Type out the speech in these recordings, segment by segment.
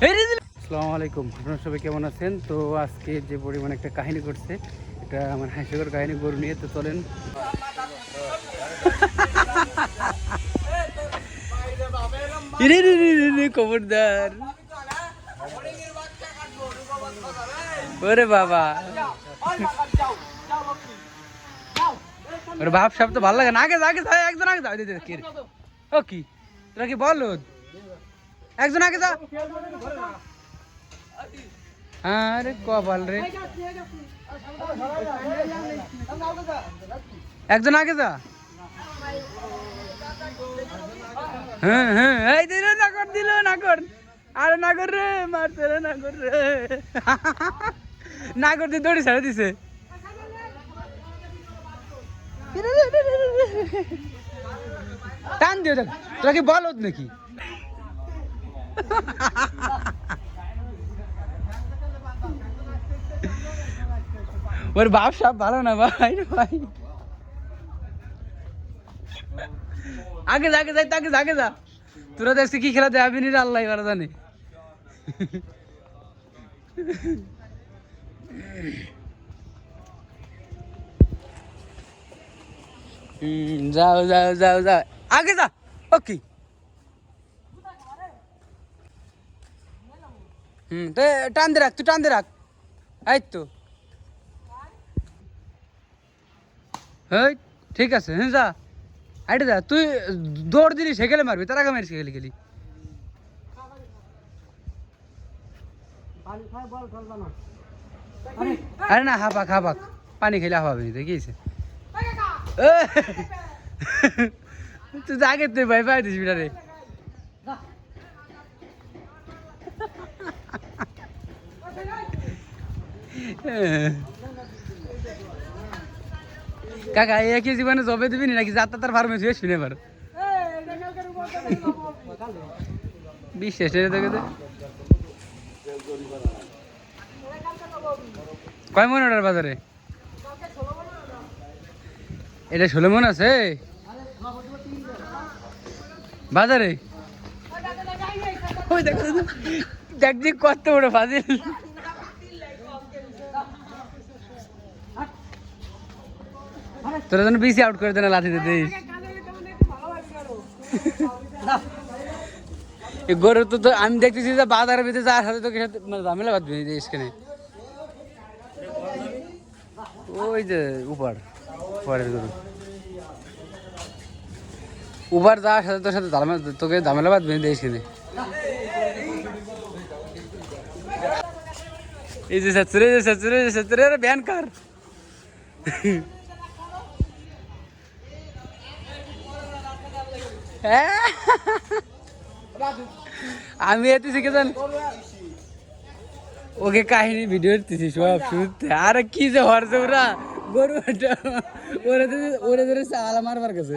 আসসালামু আলাইকুম আপনারা সবাই কেমন আছেন? তো আজকে যে পরিমাণে একটা কাহিনী করছে এটা আমার হাস্যকর কাহিনী, গরু নিয়ে। তো চলেন। খবরদার। ওরে বাবা। ওরে বাপ সাপ তো ভালো লাগে না। আগে আগে একজন আগে যাও? ও কি? তোরা কি বল একজন আগে যা। আরে কপাল রে। একজন আগে যা। হ্যাঁ হ্যাঁ এই দিল না কর দিল না কর আরে না রে মারছে রে না কর রে। না কর দিয়ে দড়ি ছেড়ে দিছে। টান দিও তোরা কি বল নাকি? ওর বাপ সাপ ভালো না ভাই ভাই। আগে যা, আগে যাই তাকে আগে যা। তোরা দেখছি কি খেলা দেখাবি নি আল্লাহ এবার জানে। যাও যাও যাও যাও। আগে যা, ওকে। হুম তো টান দে রাখ তুই টান দে রাখ। এই তো। এই ঠিক আছে হ্যাঁ যা। আইটা যা তুই দৌড় দিলি সেকেলে মারবি তার আগে মারি সেকেলে গেলি আরে না হাবাক হাবাক পানি খেলে হাবাবি নি দেখিয়েছে। তুই আগে তুই ভাই পাই দিস বিটারে কাকা একই জীবনে জবে দিবি নাকি যাত্রা তার ফার্মে শুয়ে শুনে পার বিশ্বাস কয় মন ওটার বাজারে? এটা ষোলো মন আছে? বাজারে? দেখো দেখ কত বড় ফাজিল। তোরা যেন বেশি আউট করে দেনা লাথি দিতে। গরু তো তো আমি দেখতেছি যে বাজারের ভিতরে যার সাথে তোকে সাথে মানে ঝামেলা বাঁধবে এখানে। ওই যে উপার উপারের গরু। উবার যাওয়ার সাথে তোর সাথে তোকে ঝামেলা বাঁধবে এখানে। এই যে সচরে যে সচরে যে সচরে রে ব্যান কর হ্যাঁ? আমি এতে শিখে জান ওকে কাহিনী ভিডিও দিতেছি সব শুনতে আর কি যে হরছে ওরা গরু এটা ওরা তো ওরা ধরে চালা মারবার কাছে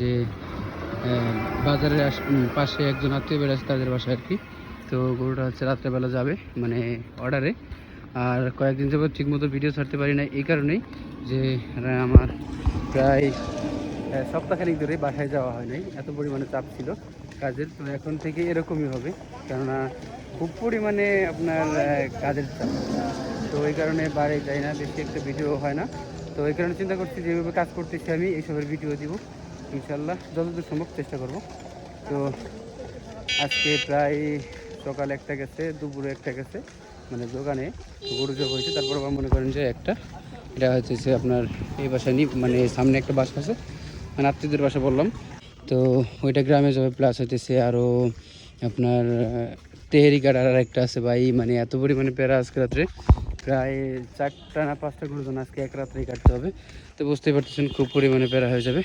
যে বাজারের পাশে একজন আত্মীয় বেড়াচ্ছে তাদের বাসায় আর কি। তো গরুটা হচ্ছে রাত্রেবেলা যাবে মানে অর্ডারে। আর কয়েকদিন যাবত ঠিক মতো ভিডিও ছাড়তে পারি না এই কারণেই যে আমার প্রায় সপ্তাহখানিক ধরে বাসায় যাওয়া হয় নাই। এত পরিমাণে চাপ ছিল কাজের, তো এখন থেকে এরকমই হবে। কেননা খুব পরিমাণে আপনার কাজের চাপ। তো এই কারণে বাইরে যাই না, বেশি একটা ভিডিও হয় না। তো এই কারণে চিন্তা করছি যেভাবে কাজ করতেছি আমি, এইসবের ভিডিও দিব। ইনশাল্লাহ যতদূর সম্ভব চেষ্টা করব। তো আজকে প্রায় সকাল একটা গেছে, দুপুরে একটা গেছে মানে দোকানে গরু জব হয়েছে। তারপর আবার মনে করেন যে একটা, এটা হচ্ছে আপনার এই বাসায় নি মানে সামনে একটা বাসা আছে মানে আত্মীয়দের বাসা বললাম। তো ওইটা গ্রামে যাবে প্লাস হইতেছে আরও আপনার তেহেরি কাটার আর একটা আছে ভাই মানে এত পরিমাণে প্যারা আজকে রাত্রে। প্রায় চারটা না পাঁচটা গরুর আজকে এক রাত্রেই কাটতে হবে। তো বুঝতেই পারতেছেন, খুব পরিমাণে প্যারা হয়ে যাবে।